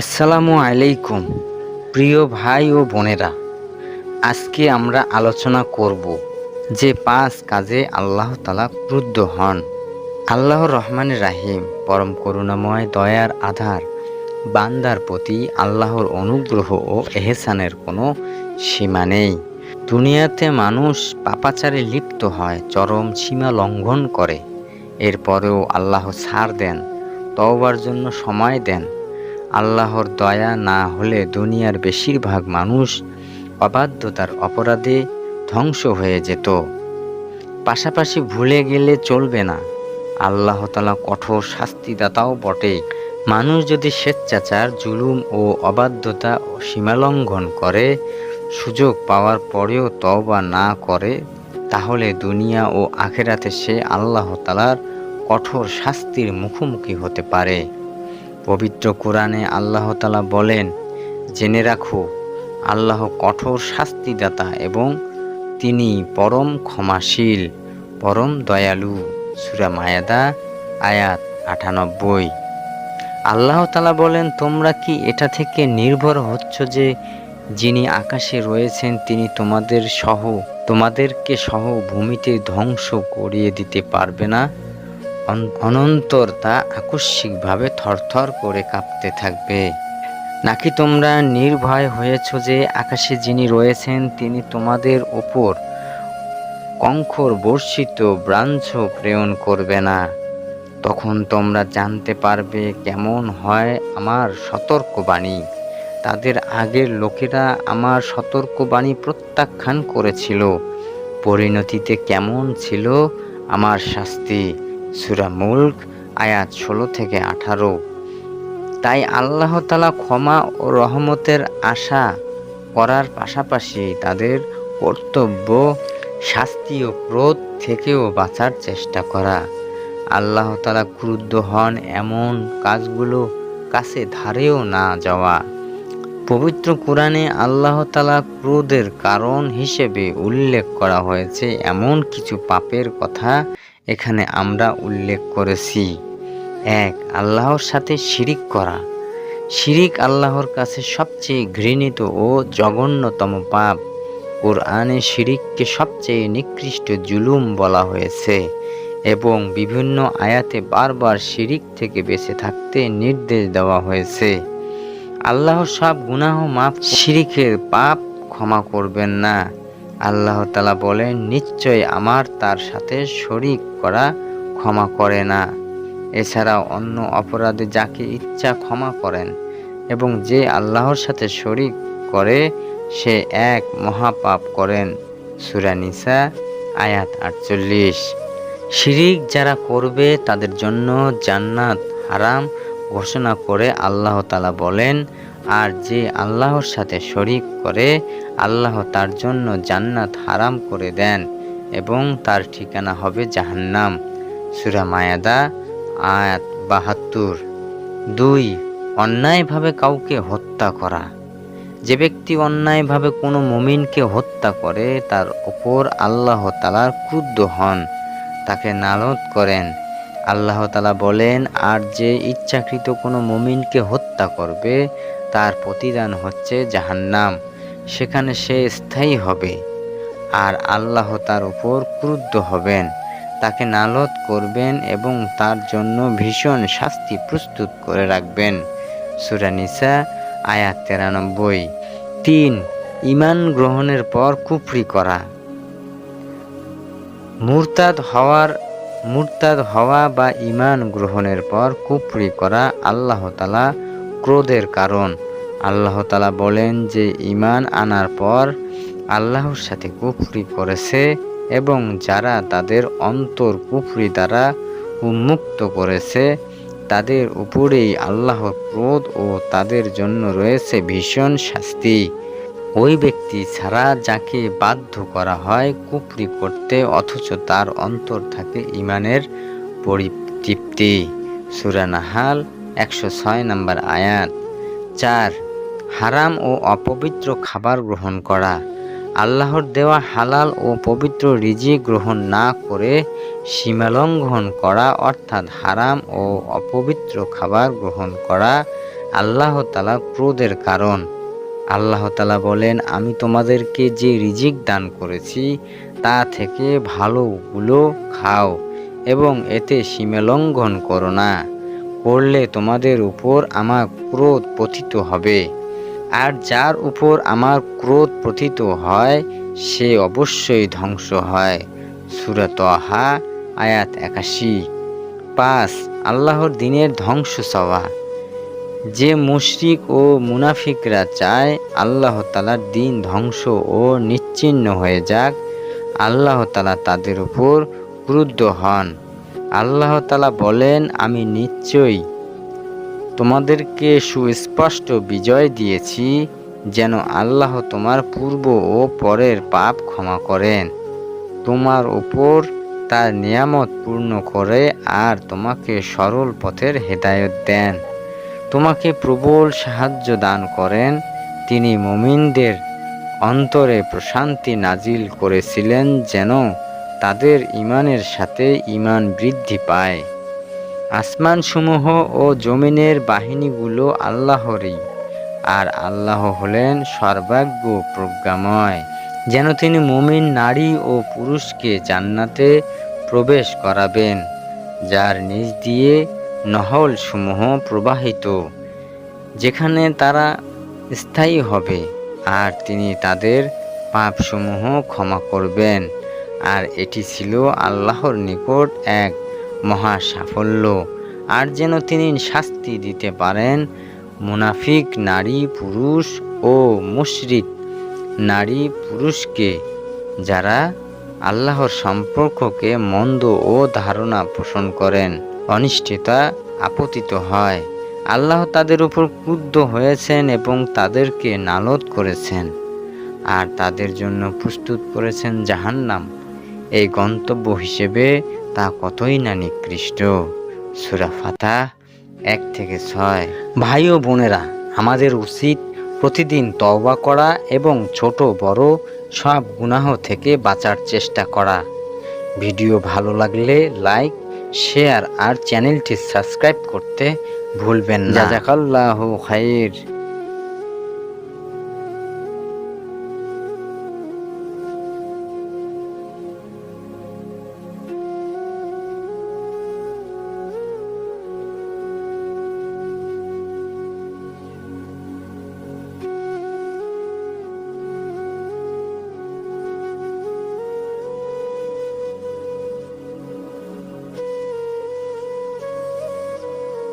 আসসালামু আলাইকুম, প্রিয় ভাই ও বোনেরা। আজকে আমরা আলোচনা করব যে পাঁচ কাজে আল্লাহ তালা ক্রুদ্ধ হন। আল্লাহর রহমান রাহিম, পরম করুণাময় দয়ার আধার, বান্দার প্রতি আল্লাহর অনুগ্রহ ও এহসানের কোনো সীমা নেই। দুনিয়াতে মানুষ পাপাচারে লিপ্ত হয়, চরম সীমা লঙ্ঘন করে। এরপরেও আল্লাহ ছাড় দেন, তওবার জন্য সময় দেন আল্লাহর দয়া না হলে দুনিয়ার বেশিরভাগ মানুষ অবাধ্যতার অপরাধে ধ্বংস হয়ে যেত। পাশাপাশি ভুলে গেলে চলবে না। আল্লাহ তালা কঠোর শাস্তিদাতাও বটে। মানুষ যদি স্বেচ্ছাচার, জুলুম ও অবাধ্যতা সীমালঙ্ঘন করে, সুযোগ পাওয়ার পরেও তওবা না করে, তাহলে দুনিয়া ও আখেরাতে সে আল্লাহ তালার কঠোর শাস্তির মুখোমুখি হতে পারে। পবিত্র কোরআনে আল্লাহ তালা বলেন, জেনে রাখো, আল্লাহ কঠোর শাস্তিদাতা এবং তিনি পরম ক্ষমাশীল, পরম দয়ালু। সুরা মায়াদা, আয়াত আটানব্বই। আল্লাহ তালা বলেন, তোমরা কি এটা থেকে নির্ভর হচ্ছ যে যিনি আকাশে রয়েছেন, তিনি তোমাদের সহ, তোমাদেরকে সহ ভূমিতে ধ্বংস করিয়ে দিতে পারবে না? অনন্তর তা আকস্মিকভাবে থরথর করে কাঁপতে থাকবে। নাকি তোমরা নির্ভয় হয়েছ যে আকাশে যিনি রয়েছেন, তিনি তোমাদের ওপর কঙ্খর বর্ষিত ব্রাঞ্চ প্রেরণ করবে না। তখন তোমরা জানতে পারবে কেমন হয় আমার সতর্কবাণী। তাদের আগের লোকেরা আমার সতর্কবাণী প্রত্যাখ্যান করেছিল। পরিণতিতে কেমন ছিল আমার শাস্তি। সুরা মুল্ক, আয়াত ষোলো থেকে আঠারো। তাই আল্লাহ তালা ক্ষমা ও রহমতের আশা করার পাশাপাশি তাদের কর্তব্য, শাস্তি ও ক্রোধ থেকেও বাঁচার চেষ্টা করা। আল্লাহ তালা ক্রুদ্ধ হন এমন কাজগুলো কাছে ধারেও না যাওয়া। পবিত্র কোরআনে আল্লাহ তালা ক্রোধের কারণ হিসেবে উল্লেখ করা হয়েছে এমন কিছু পাপের কথা এখানে আমরা উল্লেখ করেছি। এক, আল্লাহর সাথে শিরিক করা। শিরিক আল্লাহর কাছে সবচেয়ে ঘৃণিত ও জঘন্যতম পাপ। কোরআনে শিরিককে সবচেয়ে নিকৃষ্ট জুলুম বলা হয়েছে এবং বিভিন্ন আয়াতে বারবার শিরিক থেকে বেঁচে থাকতে নির্দেশ দেওয়া হয়েছে। আল্লাহ সব গুনাহ মাফ শিরিকের পাপ ক্ষমা করবেন না। আল্লাহ তালা বলেন নিশ্চয় আমার তার সাথে শরিক করা ক্ষমা করে না। এছাড়াও অন্য অপরাধে যাকে ইচ্ছা ক্ষমা করেন এবং যে আল্লাহর সাথে শরিক করে, সে এক মহাপাপ করেন। সুরানিসা আয়াত আটচল্লিশ। শিরিক যারা করবে তাদের জন্য জান্নাত হারাম ঘোষণা করে আল্লাহ তালা বলেন, আর যে আল্লাহর সাথে শরিক করে, আল্লাহ তার জন্য জান্নাত হারাম করে দেন এবং তার ঠিকানা হবে জাহান্নাম। সুরা মায়াদা, আয়াত বাহাত্তর। দুই, অন্যায়ভাবে কাউকে হত্যা করা। যে ব্যক্তি অন্যায়ভাবে কোনো মুমিনকে হত্যা করে, তার ওপর আল্লাহ তালার ক্রুদ্ধ হন, তাকে নালত করেন। আল্লাহ তালা বলেন, আর যে ইচ্ছাকৃত কোনো মুমিনকে হত্যা করবে, তার প্রতিদান হচ্ছে জাহান্নাম, সেখানে সে স্থায়ী হবে। আর আল্লাহ তার উপর ক্রুদ্ধ হবেন, তাকে নালত করবেন এবং তার জন্য ভীষণ শাস্তি প্রস্তুত করে রাখবেন। সুরানিসা আয়াত তেরানব্বই। তিন ইমান গ্রহণের পর কুফরি করা। মুরতাদ হওয়ার মুরতাদ হওয়া বা ইমান গ্রহণের পর কুফরি করা আল্লাহ তালা ক্রোধের কারণ। আল্লাহ তালা বলেন যে ইমান আনার পর আল্লাহর সাথে কুফরি করেছে এবং যারা তাদের অন্তর কুফরি দ্বারা উন্মুক্ত করেছে, তাদের উপরেই আল্লাহর ক্রোধ ও তাদের জন্য রয়েছে ভীষণ শাস্তি। ওই ব্যক্তি ছাড়া যাকে বাধ্য করা হয় কুফরি করতে অথচ তার অন্তর থাকে ইমানের পরিতৃপ্তি। সুরানাহাল একশো ছয় নম্বর আয়াত। চার, হারাম ও অপবিত্র খাবার গ্রহণ করা। আল্লাহর দেওয়া হালাল ও পবিত্র রিজি গ্রহণ না করে সীমালঙ্ঘন করা অর্থাৎ হারাম ও অপবিত্র খাবার গ্রহণ করা আল্লাহ তালা ক্রোধের কারণ। আল্লাহ তালা বলেন, আমি তোমাদেরকে যে রিজিক দান করেছি, তা থেকে ভালোগুলো খাও এবং এতে সীমালঙ্ঘন করো না। করলে তোমাদের উপর আমার ক্রোধ পথিত হবে। আর যার উপর আমার ক্রোধ পতিত হয়, সে অবশ্যই ধ্বংস হয়। সুরত আয়াত একাশি। পাঁচ, আল্লাহর দিনের ধ্বংস চাওয়া যে মুশরিক ও মুনাফিকরা চায়, আল্লাহ তালার দিন ধ্বংস ও নিশ্চিহ্ন হয়ে যাক। আল্লাহ তালা তাদের উপর ক্রুদ্ধ হন। আল্লাহ তালা বলেন, আমি নিশ্চয়ই তোমাদেরকে সুস্পষ্ট বিজয় দিয়েছি, যেন আল্লাহ তোমার পূর্ব ও পরের পাপ ক্ষমা করেন। তোমার ওপর তার নিয়ামত পূর্ণ করে আর তোমাকে সরল পথের হেদায়ত দেন। তোমাকে প্রবল সাহায্য দান করেন। তিনি মুমিনদের অন্তরে প্রশান্তি নাজিল করেছিলেন যেন তাদের ইমানের সাথে ইমান বৃদ্ধি পায়। আসমানসমূহ ও জমিনের বাহিনীগুলো আল্লাহরই, আর আল্লাহ হলেন সর্বাজ্ঞ প্রজ্ঞাময়। যেন তিনি মুমিন নারী ও পুরুষকে জান্নাতে প্রবেশ করাবেন, যার নিজ দিয়ে নহল সমূহ প্রবাহিত, যেখানে তারা স্থায়ী হবে, আর তিনি তাদের পাপসমূহ ক্ষমা করবেন। আর এটি ছিল আল্লাহর নিকট এক মহা সাফল্য আর যেন তিনি শাস্তি দিতে পারেন, মুনাফিক নারী পুরুষ ও মুশরিক নারী পুরুষকে, যারা আল্লাহর সম্পর্ককে মন্দ ও ধারণা পোষণ করেন। অনিষ্ঠিতা আপতিত হয়। আল্লাহ তাদের উপর ক্রুদ্ধ হয়েছেন এবং তাদেরকে নালত করেছেন আর তাদের জন্য প্রস্তুত করেছেন জাহান্নাম। এই গন্তব্য হিসেবে তা কতই না নিকৃষ্ট। সুরাফাতা এক থেকে ছয়। ভাই ও বোনেরা, আমাদের উচিত প্রতিদিন তওবা করা এবং ছোট বড় সব গুনাহ থেকে বাঁচার চেষ্টা করা। ভিডিও ভালো লাগলে লাইক শেয়ার আর চ্যানেলটি সাবস্ক্রাইব করতে ভুলবেন না। জাজাকাল্লাহু খাইর।